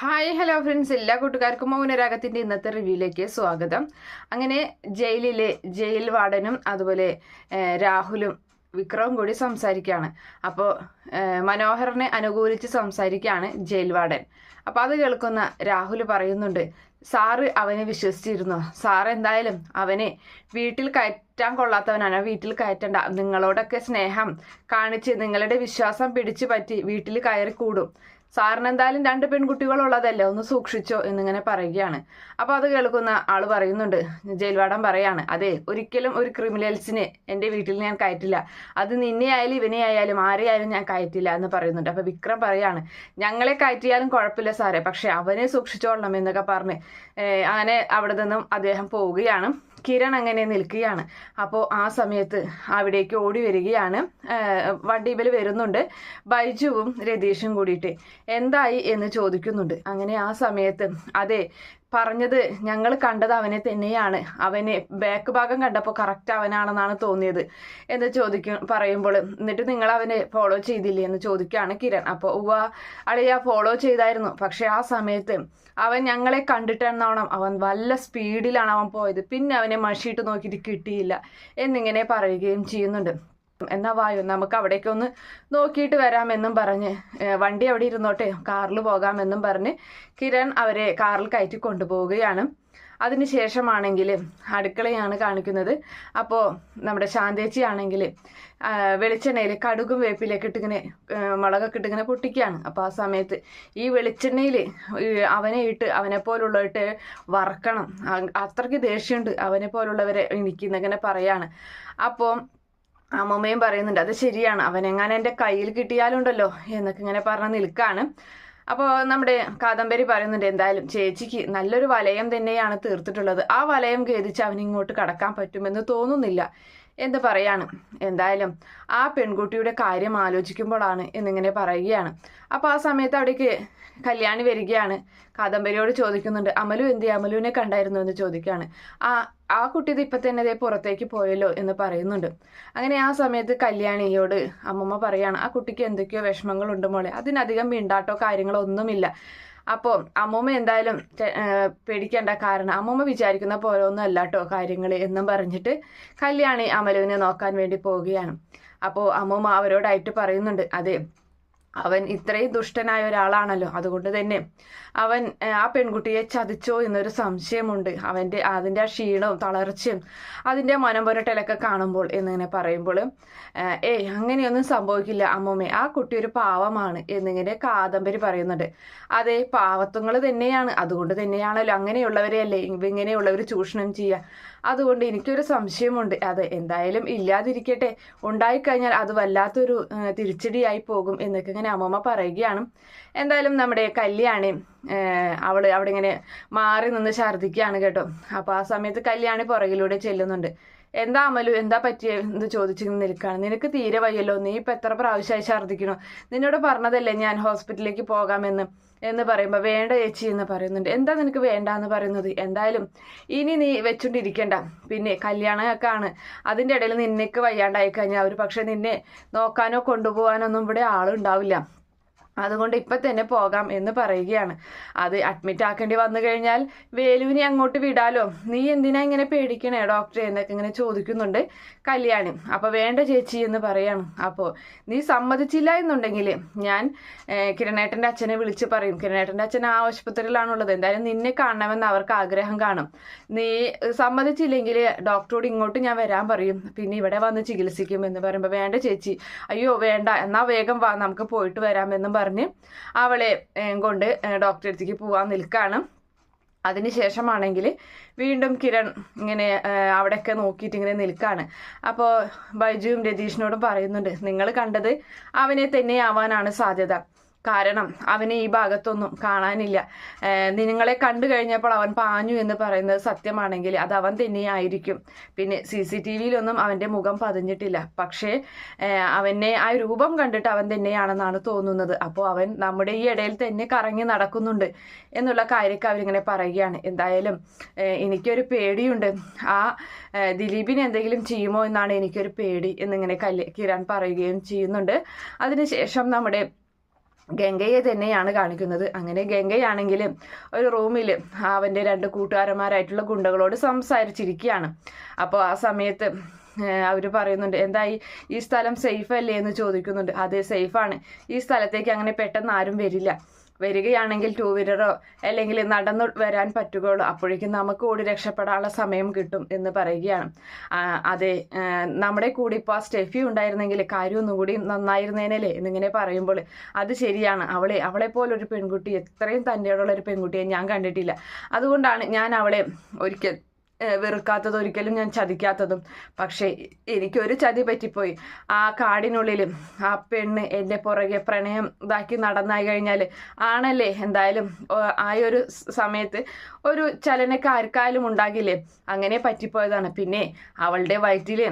Hi hello friends എല്ലാ കൂട്ടുകാർക്കും മൗനരാഗത്തിന്റെ ഇന്നത്തെ റിവ്യൂയിലേക്ക് സ്വാഗതം. അങ്ങനെ ജയിലിലെ ജയിൽ വാർഡനും അതുപോലെ രാഹുലും വിക്രവും കൂടി സംസാരിക്കുകയാണ്. അപ്പോൾ മനോഹറിനെ അനുകൂലിച്ച് സംസാരിക്കുകയാണ് ജയിൽ വാർഡൻ അപ്പോൾ അത് കേൾക്കുന്ന രാഹുൽ പറയുന്നുണ്ട് സാറ് അവനെ വിശ്വസിച്ചിരുന്നു? സാർ എന്തായാലും അവനെ വീട്ടിൽ കയറ്റാൻ കൊള്ളാത്തവനാണ്. വീട്ടിൽ കയറ്റണ്ട. നിങ്ങളോടൊക്കെ സ്നേഹം കാണിച്ച് നിങ്ങളുടെ വിശ്വാസം പിടിച്ചു പറ്റി വീട്ടിൽ കയറി കൂടും സാറിന് എന്തായാലും രണ്ട് പെൺകുട്ടികളുള്ളതല്ലേ ഒന്ന് സൂക്ഷിച്ചോ എന്നിങ്ങനെ പറയുകയാണ്. അപ്പോൾ അത് കേൾക്കുന്ന ആൾ പറയുന്നുണ്ട് ജയിൽവാടം പറയാണ് അതെ ഒരിക്കലും ഒരു ക്രിമിനൽസിനെ എന്റെ വീട്ടിൽ ഞാൻ കയറ്റില്ല. അത് നിന്നെ ആയാലും ഇവനെ ആയാലും ആരെയായാലും ഞാൻ കയറ്റില്ല എന്ന് പറയുന്നുണ്ട്. അപ്പോൾ വിക്രം പറയാണ് ഞങ്ങളെ കയറ്റിയാലും കുഴപ്പമില്ല സാറേ പക്ഷെ അവനെ സൂക്ഷിച്ചോളണം എന്നൊക്കെ പറഞ്ഞ് അങ്ങനെ അവിടെ നിന്നും അദ്ദേഹം പോവുകയാണ്. കിരൺ അങ്ങനെ നിൽക്കുകയാണ്. അപ്പോൾ ആ സമയത്ത് അവിടേക്ക് ഓടി വരികയാണ്. വണ്ടിയിൽ വരുന്നുണ്ട്. ബൈജുവും രതീഷും കൂടിയിട്ട് എന്തായി എന്ന് ചോദിക്കുന്നുണ്ട്. അങ്ങനെ ആ സമയത്ത് അതെ പറഞ്ഞത് ഞങ്ങൾ കണ്ടത് അവനെ തന്നെയാണ്. അവനെ ബാക്ക് ഭാഗം കണ്ടപ്പോൾ കറക്റ്റ് അവനാണെന്നാണ് തോന്നിയത് എന്ന് ചോദിക്കും പറയുമ്പോൾ എന്നിട്ട് നിങ്ങൾ അവനെ ഫോളോ ചെയ്തില്ലേ? എന്ന് ചോദിക്കുകയാണ് കിരൺ. അപ്പോൾ ഉവ അളിയ ഫോളോ ചെയ്തായിരുന്നു. പക്ഷെ ആ സമയത്ത് അവൻ ഞങ്ങളെ കണ്ടിട്ടെന്നോണം അവൻ വല്ല സ്പീഡിലാണ് അവൻ പോയത്. പിന്നെ അവനെ മഷിയിട്ട് നോക്കിയിട്ട് കിട്ടിയില്ല എന്നിങ്ങനെ പറയുകയും ചെയ്യുന്നുണ്ട്. എന്നാ വായു നമുക്ക് അവിടേക്ക് ഒന്ന് നോക്കിയിട്ട് വരാമെന്നും പറഞ്ഞ് വണ്ടി അവിടെ ഇരുന്നോട്ടെ കാറിൽ പോകാമെന്നും പറഞ്ഞ് കിരൺ അവരെ കാറിൽ കയറ്റി കൊണ്ടുപോവുകയാണ്. അതിനുശേഷമാണെങ്കിൽ അടുക്കളയാണ് കാണിക്കുന്നത്. അപ്പോൾ നമ്മുടെ ശാന്തേച്ചി ആണെങ്കിൽ വെളിച്ചെണ്ണയിൽ കടുകും വേപ്പിലേക്ക് ഇട്ടിങ്ങനെ മുളകൊക്കെ ഇട്ടിങ്ങനെ പൊട്ടിക്കുകയാണ്. അപ്പോൾ ആ സമയത്ത് ഈ വെളിച്ചെണ്ണയിൽ അവനെ ഇട്ട് അവനെ പോലുള്ളവട്ട് വറക്കണം. അത്രയ്ക്ക് ദേഷ്യമുണ്ട്. അവനെ പോലുള്ളവരെ എനിക്ക് ഇന്നിങ്ങനെ പറയാണ്. അപ്പോൾ അമ്മമ്മയും പറയുന്നുണ്ട് അത് ശരിയാണ്. അവനെങ്ങാനും എന്റെ കയ്യിൽ കിട്ടിയാലുണ്ടല്ലോ എന്നൊക്കെ ഇങ്ങനെ പറഞ്ഞ് നിൽക്കാണ്. അപ്പോൾ നമ്മുടെ കാദംബരി പറയുന്നുണ്ട് എന്തായാലും ചേച്ചിക്ക് നല്ലൊരു വലയം തന്നെയാണ് തീർത്തിട്ടുള്ളത്. ആ വലയം ഖേദിച്ച് അവൻ ഇങ്ങോട്ട് കടക്കാൻ പറ്റുമെന്ന് തോന്നുന്നില്ല എന്ന് പറയാണ്. എന്തായാലും ആ പെൺകുട്ടിയുടെ കാര്യം ആലോചിക്കുമ്പോഴാണ് എന്നിങ്ങനെ പറയുകയാണ്. അപ്പോൾ ആ സമയത്ത് അവിടേക്ക് കല്യാണി വരികയാണ്. കാദംബരിയോട് ചോദിക്കുന്നുണ്ട് അമലു എന്ത് അമലുവിനെ കണ്ടായിരുന്നു? എന്ന് ചോദിക്കുകയാണ്. ആ ആ കുട്ടി ഇത് ഇപ്പം തന്നെ ഇതേ പുറത്തേക്ക് പോയല്ലോ എന്ന് പറയുന്നുണ്ട്. അങ്ങനെ ആ സമയത്ത് കല്യാണിയോട് അമ്മമ്മ പറയാണ് ആ കുട്ടിക്ക് എന്തൊക്കെയോ വിഷമങ്ങളുണ്ട് മോളെ. അതിനധികം മിണ്ടാട്ടോ കാര്യങ്ങളോ ഒന്നുമില്ല അപ്പോൾ അമ്മൂമ്മ എന്തായാലും പേടിക്കേണ്ട കാരണം അമ്മൂമ്മ വിചാരിക്കുന്ന പോലെ ഒന്നും അല്ല കേട്ടോ കാര്യങ്ങൾ എന്നും പറഞ്ഞിട്ട് കല്യാണി അമലുവിനെ നോക്കാൻ വേണ്ടി പോവുകയാണ്. അപ്പോൾ അമ്മൂമ്മ അവരോടായിട്ട് പറയുന്നുണ്ട് അതെ അവൻ ഇത്രയും ദുഷ്ടനായ ഒരാളാണല്ലോ അതുകൊണ്ട് തന്നെ. അവൻ ആ പെൺകുട്ടിയെ ചതിച്ചോ എന്നൊരു സംശയമുണ്ട്. അവന്റെ അതിന്റെ ആ ക്ഷീണവും തളർച്ചയും അതിന്റെ മനം പുരട്ടലൊക്കെ കാണുമ്പോൾ എന്നിങ്ങനെ പറയുമ്പോൾ ഏയ് അങ്ങനെയൊന്നും സംഭവിക്കില്ല അമ്മമ്മേ ആ കുട്ടി ഒരു പാവമാണ് എന്നിങ്ങനെ കാദംബരി പറയുന്നുണ്ട്. അതെ പാവത്വങ്ങൾ തന്നെയാണ് അതുകൊണ്ട് തന്നെയാണല്ലോ അങ്ങനെയുള്ളവരെയല്ലേ ഇങ്ങനെയുള്ളവർ ചൂഷണം ചെയ്യുക. അതുകൊണ്ട് എനിക്കൊരു സംശയമുണ്ട്. അത് എന്തായാലും ഇല്ലാതിരിക്കട്ടെ. ഉണ്ടായിക്കഴിഞ്ഞാൽ അത് വല്ലാത്തൊരു തിരിച്ചടിയായി പോകും എന്നൊക്കെ ഇങ്ങനെ അമ്മമ്മ പറയുകയാണ്. എന്തായാലും നമ്മുടെ കല്യാണി അവൾ അവിടെ ഇങ്ങനെ മാറി നിന്ന് ഛർദ്ദിക്കുകയാണ് കേട്ടോ. അപ്പോൾ ആ സമയത്ത് കല്യാണി പുറകിലൂടെ ചെല്ലുന്നുണ്ട്. എന്താ അമലു? എന്താ പറ്റിയ? എന്ന് ചോദിച്ചു നിൽക്കുകയാണ് നിനക്ക് തീരെ വയ്യല്ലോ. നീ ഇപ്പം എത്ര പ്രാവശ്യമായി ഛർദ്ദിക്കണോ? നിന്നോട് പറഞ്ഞതല്ലേ ഞാൻ ഹോസ്പിറ്റലിലേക്ക് പോകാമെന്ന്? എന്ന് പറയുമ്പോൾ വേണ്ട ചേച്ചി എന്ന് പറയുന്നുണ്ട്. എന്താ നിനക്ക് വേണ്ട എന്ന് പറയുന്നത്? എന്തായാലും ഇനി നീ വെച്ചുകൊണ്ടിരിക്കണ്ട പിന്നെ കല്യാണമൊക്കെ ആണ്. അതിന്റെ ഇടയിൽ നിന്നേക്ക് വയ്യാണ്ടായി കഴിഞ്ഞാൽ അവർ പക്ഷെ നിന്നെ നോക്കാനോ കൊണ്ടുപോകാനോ ഒന്നും ഇവിടെ ആളുണ്ടാവില്ല. അതുകൊണ്ട് ഇപ്പം തന്നെ പോകാം എന്ന് പറയുകയാണ്. അത് അഡ്മിറ്റ് ആക്കേണ്ടി വന്നു കഴിഞ്ഞാൽ വേലുവിനെ അങ്ങോട്ട് വിടാലോ? നീ എന്തിനാ ഇങ്ങനെ പേടിക്കണേ ഡോക്ടറെ എന്നൊക്കെ ഇങ്ങനെ ചോദിക്കുന്നുണ്ട് കല്യാണി. അപ്പോൾ വേണ്ട ചേച്ചി എന്ന് പറയാണ്. അപ്പോൾ നീ സമ്മതിച്ചില്ല എന്നുണ്ടെങ്കിൽ ഞാൻ കിരണേട്ടന്റെ അച്ഛനെ വിളിച്ച് പറയും. കിരണേട്ടന്റെ അച്ഛൻ ആ ആശുപത്രിയിലാണുള്ളത്. എന്തായാലും നിന്നെ കാണണമെന്ന് അവർക്ക് ആഗ്രഹം കാണും. നീ സമ്മതിച്ചില്ലെങ്കിൽ ഡോക്ടറോട് ഇങ്ങോട്ട് ഞാൻ വരാൻ പറയും. പിന്നെ ഇവിടെ വന്ന് ചികിത്സിക്കും എന്ന് പറയുമ്പോൾ വേണ്ട ചേച്ചി. അയ്യോ വേണ്ട. എന്നാ വേഗം വാ. നമുക്ക് പോയിട്ട് വരാമെന്നും പറഞ്ഞ് അവളെ ഏഹ്, കൊണ്ട് ഡോക്ടറെ അടുത്തേക്ക് പോകാൻ നിൽക്കുകയാണ് അതിനുശേഷമാണെങ്കിൽ വീണ്ടും കിരൺ ഇങ്ങനെ അവിടെയൊക്കെ നോക്കിയിട്ട് ഇങ്ങനെ നിൽക്കുകയാണ് അപ്പോൾ ബൈജുവും രതീഷിനോടും പറയുന്നുണ്ട് നിങ്ങൾ കണ്ടത് അവനെ തന്നെ ആവാനാണ് സാധ്യത. കാരണം അവനെ ഈ ഭാഗത്തൊന്നും കാണാനില്ല. നിങ്ങളെ കണ്ടു കഴിഞ്ഞപ്പോൾ അവൻ പാഞ്ഞു എന്ന് പറയുന്നത് സത്യമാണെങ്കിൽ അത് അവൻ തന്നെയായിരിക്കും. പിന്നെ സി സി ടി വിയിലൊന്നും അവന്റെ മുഖം പതിഞ്ഞിട്ടില്ല. പക്ഷേ അവനെ ആ രൂപം കണ്ടിട്ട് അവൻ തന്നെയാണെന്നാണ് തോന്നുന്നത്. അപ്പോൾ അവൻ നമ്മുടെ ഈ ഇടയിൽ തന്നെ കറങ്ങി നടക്കുന്നുണ്ട് എന്നുള്ള കാര്യമൊക്കെ അവരിങ്ങനെ പറയുകയാണ്. എന്തായാലും എനിക്കൊരു പേടിയുണ്ട്. ആ ദിലീപിന് എന്തെങ്കിലും ചെയ്യുമോ എന്നാണ് എനിക്കൊരു പേടി എന്നിങ്ങനെ കല്യ കിരാൻ പറയുകയും ചെയ്യുന്നുണ്ട്. അതിനുശേഷം നമ്മുടെ ഗംഗയെ തന്നെയാണ് കാണിക്കുന്നത്. അങ്ങനെ ഗംഗയാണെങ്കിൽ ഒരു റൂമിൽ അവന്റെ രണ്ട് കൂട്ടുകാരന്മാരായിട്ടുള്ള ഗുണ്ടകളോട് സംസാരിച്ചിരിക്കുകയാണ്. അപ്പോൾ ആ സമയത്ത് അവർ പറയുന്നുണ്ട് എന്തായി? ഈ സ്ഥലം സേഫ് അല്ലേ? എന്ന് ചോദിക്കുന്നുണ്ട്. അതെ സേഫാണ് ഈ സ്ഥലത്തേക്ക് അങ്ങനെ പെട്ടെന്ന് ആരും വരില്ല. വരികയാണെങ്കിൽ ടൂ വീലറോ അല്ലെങ്കിൽ നടന്നു വരാൻ പറ്റുകയുള്ളൂ. അപ്പോഴേക്കും നമുക്ക് ഓടി രക്ഷപ്പെടാനുള്ള സമയം കിട്ടും എന്ന് പറയുകയാണ്. അതെ നമ്മുടെ കൂടെ ഇപ്പോൾ ആ സ്റ്റെഫി ഉണ്ടായിരുന്നെങ്കിൽ കാര്യം ഒന്നും കൂടി നന്നായിരുന്നേനല്ലേ എന്നിങ്ങനെ പറയുമ്പോൾ. അത് ശരിയാണ്. അവളെ അവളെ പോലൊരു പെൺകുട്ടി എത്രയും തന്റെയോടുള്ള ഒരു പെൺകുട്ടിയെ ഞാൻ കണ്ടിട്ടില്ല. അതുകൊണ്ടാണ് ഞാൻ അവളെ ഒരിക്കൽ വെറുക്കാത്തത് ഒരിക്കലും ഞാൻ ചതിക്കാത്തതും. പക്ഷേ എനിക്കൊരു ചതി പറ്റിപ്പോയി. ആ കാടിനുള്ളിൽ ആ പെണ്ണ് എന്റെ പുറകെ പ്രണയം ഇതാക്കി നടന്നായി കഴിഞ്ഞാൽ ആണല്ലേ എന്തായാലും ആ ഒരു സമയത്ത് ഒരു ചലനക്കാർക്കായാലും ഉണ്ടാകില്ലേ? അങ്ങനെ പറ്റിപ്പോയതാണ്. പിന്നെ അവളുടെ വയറ്റിൽ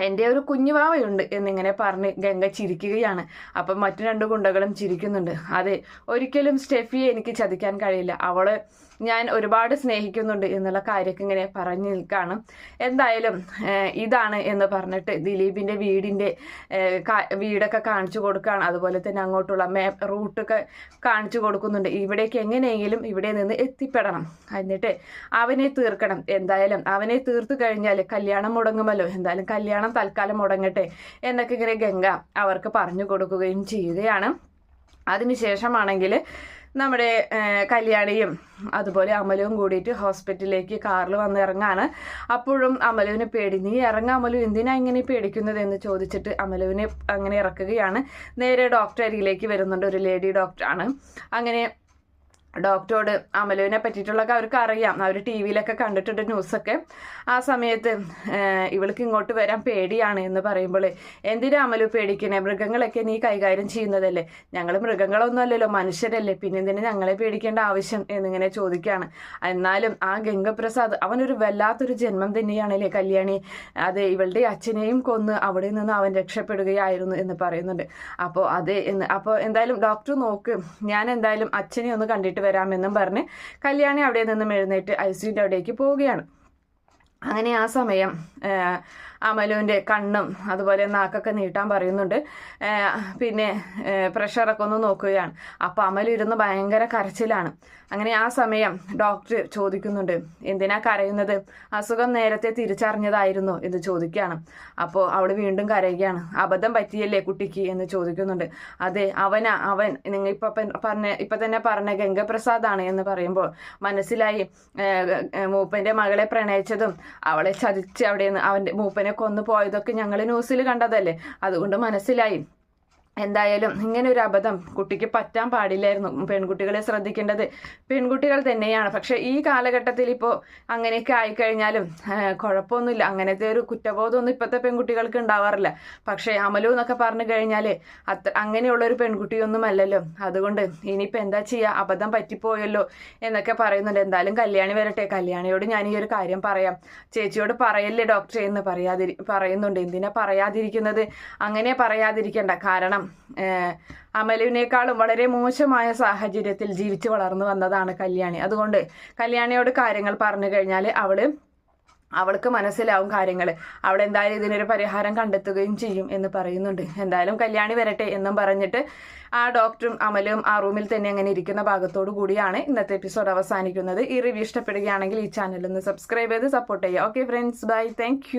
എന്റെ ഒരു കുഞ്ഞുവാവയുണ്ട് എന്നിങ്ങനെ പറഞ്ഞ് ഗംഗ ചിരിക്കുകയാണ്. അപ്പം മറ്റു രണ്ട് ഗുണ്ടകളും ചിരിക്കുന്നുണ്ട്. അതെ ഒരിക്കലും സ്റ്റെഫിയെ എനിക്ക് ചതിക്കാൻ കഴിയില്ല. അവൾ ഞാൻ ഒരുപാട് സ്നേഹിക്കുന്നുണ്ട് എന്നുള്ള കാര്യമൊക്കെ ഇങ്ങനെ പറഞ്ഞു നിൽക്കുകയാണ് എന്തായാലും ഇതാണ് എന്ന് പറഞ്ഞിട്ട് ദിലീപിന്റെ വീടിന്റെ വീടൊക്കെ കാണിച്ചു കൊടുക്കുകയാണ്. അതുപോലെ തന്നെ അങ്ങോട്ടുള്ള മാപ്പ് റൂട്ടൊക്കെ കാണിച്ചു കൊടുക്കുന്നുണ്ട്. ഇവിടേക്ക് എങ്ങനെയെങ്കിലും ഇവിടെ നിന്ന് എത്തിപ്പെടണം. എന്നിട്ട് അവനെ തീർക്കണം. എന്തായാലും അവനെ തീർത്തു കഴിഞ്ഞാൽ കല്യാണം മുടങ്ങുമല്ലോ. എന്തായാലും കല്യാണം തൽക്കാലം മുടങ്ങട്ടെ എന്നൊക്കെ ഇങ്ങനെ ഗംഗ അവർക്ക് പറഞ്ഞു കൊടുക്കുകയും ചെയ്യുകയാണ്. അതിനുശേഷമാണെങ്കിൽ നമ്മുടെ കല്യാണിയും അതുപോലെ അമലും കൂടിയിട്ട് ഹോസ്പിറ്റലിലേക്ക് കാറിൽ വന്ന് ഇറങ്ങാണ്. അപ്പോഴും അമലുവിന് പേടി നീ ഇറങ്ങ അമലു എന്തിനാ ഇങ്ങനെ പേടിക്കുന്നത്? എന്ന് ചോദിച്ചിട്ട് അമലുവിനെ അങ്ങനെ ഇറക്കുകയാണ്. നേരെ ഡോക്ടർ അരികിലേക്ക് വരുന്നുണ്ട് ഒരു ലേഡി ഡോക്ടറാണ്. അങ്ങനെ ഡോക്ടറോട് അമലുവിനെ പറ്റിയിട്ടുള്ളൊക്കെ അവർക്ക് അറിയാം. അവർ ടി വിയിലൊക്കെ കണ്ടിട്ടുണ്ട് ന്യൂസൊക്കെ. ആ സമയത്ത് ഇവൾക്ക് ഇങ്ങോട്ട് വരാൻ പേടിയാണ് എന്ന് പറയുമ്പോൾ എന്തിനാ അമലു പേടിക്കണേ? മൃഗങ്ങളൊക്കെ നീ കൈകാര്യം ചെയ്യുന്നതല്ലേ? ഞങ്ങൾ മൃഗങ്ങളൊന്നും അല്ലല്ലോ മനുഷ്യരല്ലേ. പിന്നെ എന്തിനാ ഞങ്ങളെ പേടിക്കേണ്ട ആവശ്യം? എന്നിങ്ങനെ ചോദിക്കുകയാണ് എന്നാലും ആ ഗംഗപ്രസാദ് അവനൊരു വല്ലാത്തൊരു ജന്മം തന്നെയാണല്ലേ കല്യാണി. അത് ഇവളുടെ അച്ഛനെയും കൊന്ന് അവിടെ നിന്ന് അവൻ രക്ഷപ്പെടുകയായിരുന്നു എന്ന് പറയുന്നുണ്ട്. അപ്പോൾ അതെ എന്ന് അപ്പോൾ എന്തായാലും ഡോക്ടർ നോക്ക്. ഞാൻ എന്തായാലും അച്ഛനെ ഒന്ന് കണ്ടിട്ട് വരാമെന്നും പറഞ്ഞ് കല്യാണി അവിടെ നിന്നും എഴുന്നേറ്റ് ഐ സിയുടെ അവിടേക്ക് പോവുകയാണ്. അങ്ങനെ ആ സമയം അമലുവിന്റെ കണ്ണും അതുപോലെ നാക്കൊക്കെ നീട്ടാൻ പറയുന്നുണ്ട്. പിന്നെ പ്രഷറൊക്കെ ഒന്ന് നോക്കുകയാണ്. അപ്പോൾ അമലു ഇരുന്ന് ഭയങ്കര കരച്ചിലാണ്. അങ്ങനെ ആ സമയം ഡോക്ടർ ചോദിക്കുന്നുണ്ട് എന്തിനാ കരയുന്നത്? അസുഖം നേരത്തെ തിരിച്ചറിഞ്ഞതായിരുന്നു എന്ന് ചോദിക്കുകയാണ്. അപ്പോൾ അവൾ വീണ്ടും കരയുകയാണ്. അബദ്ധം പറ്റിയല്ലേ കുട്ടിക്ക്? എന്ന് ചോദിക്കുന്നുണ്ട്. അതെ അവനാ അവൻ. നിങ്ങൾ ഇപ്പം പറഞ്ഞ ഇപ്പം തന്നെ പറഞ്ഞ ഗംഗപ്രസാദാണ് എന്ന് പറയുമ്പോൾ മനസ്സിലായി മൂപ്പന്റെ മകളെ പ്രണയിച്ചതും അവളെ ചതിച്ച് അവിടെ നിന്ന് അവന്റെ മൂപ്പനെ കൊന്നു പോയതൊക്കെ ഞങ്ങൾ ന്യൂസിൽ കണ്ടതല്ലേ? അതുകൊണ്ട് മനസ്സിലായി. എന്തായാലും ഇങ്ങനെ ഒരു അബദ്ധം കുട്ടിക്ക് പറ്റാൻ പാടില്ലായിരുന്നു പെൺകുട്ടികളെ ശ്രദ്ധിക്കേണ്ടത്. പെൺകുട്ടികൾ തന്നെയാണ്. പക്ഷെ ഈ കാലഘട്ടത്തിൽ ഇപ്പോൾ അങ്ങനെയൊക്കെ ആയിക്കഴിഞ്ഞാലും കുഴപ്പമൊന്നുമില്ല. അങ്ങനത്തെ ഒരു കുറ്റബോധമൊന്നും ഇപ്പോഴത്തെ പെൺകുട്ടികൾക്ക് ഉണ്ടാവാറില്ല. പക്ഷേ അമലു എന്നൊക്കെ പറഞ്ഞു കഴിഞ്ഞാൽ അത്ര അങ്ങനെയുള്ള ഒരു പെൺകുട്ടിയൊന്നും അല്ലല്ലോ അതുകൊണ്ട് ഇനിയിപ്പോൾ എന്താ ചെയ്യുക അബദ്ധം പറ്റിപ്പോയല്ലോ എന്നൊക്കെ പറയുന്നുണ്ട്. എന്തായാലും കല്യാണി വരട്ടെ. കല്യാണിയോട് ഞാൻ ഈ ഒരു കാര്യം പറയാം. ചേച്ചിയോട് പറയല്ലേ ഡോക്ടറെ എന്ന് പറയാതിരി പറയുന്നുണ്ട്. എന്തിനാ പറയാതിരിക്കുന്നത്? അങ്ങനെ പറയാതിരിക്കണ്ട. കാരണം അമലുവിനേക്കാളും വളരെ മോശമായ സാഹചര്യത്തിൽ ജീവിച്ചു വളർന്നു വന്നതാണ് കല്യാണി. അതുകൊണ്ട് കല്യാണിയോട് കാര്യങ്ങൾ പറഞ്ഞു കഴിഞ്ഞാൽ അവൾ അവൾക്ക് മനസ്സിലാവും കാര്യങ്ങൾ അവൾ എന്തായാലും ഇതിനൊരു പരിഹാരം കണ്ടെത്തുകയും ചെയ്യും എന്ന് പറയുന്നുണ്ട്. എന്തായാലും കല്യാണി വരട്ടെ എന്നും പറഞ്ഞിട്ട് ആ ഡോക്ടറും അമലും ആ റൂമിൽ തന്നെ അങ്ങനെ ഇരിക്കുന്ന ഭാഗത്തോടു കൂടിയാണ് ഇന്നത്തെ എപ്പിസോഡ് അവസാനിക്കുന്നത്. ഈ റിവ്യൂ ഇഷ്ടപ്പെടുകയാണെങ്കിൽ ഈ ചാനൽ ഒന്ന് സബ്സ്ക്രൈബ് ചെയ്ത് സപ്പോർട്ട് ചെയ്യുക. Okay friends bye thank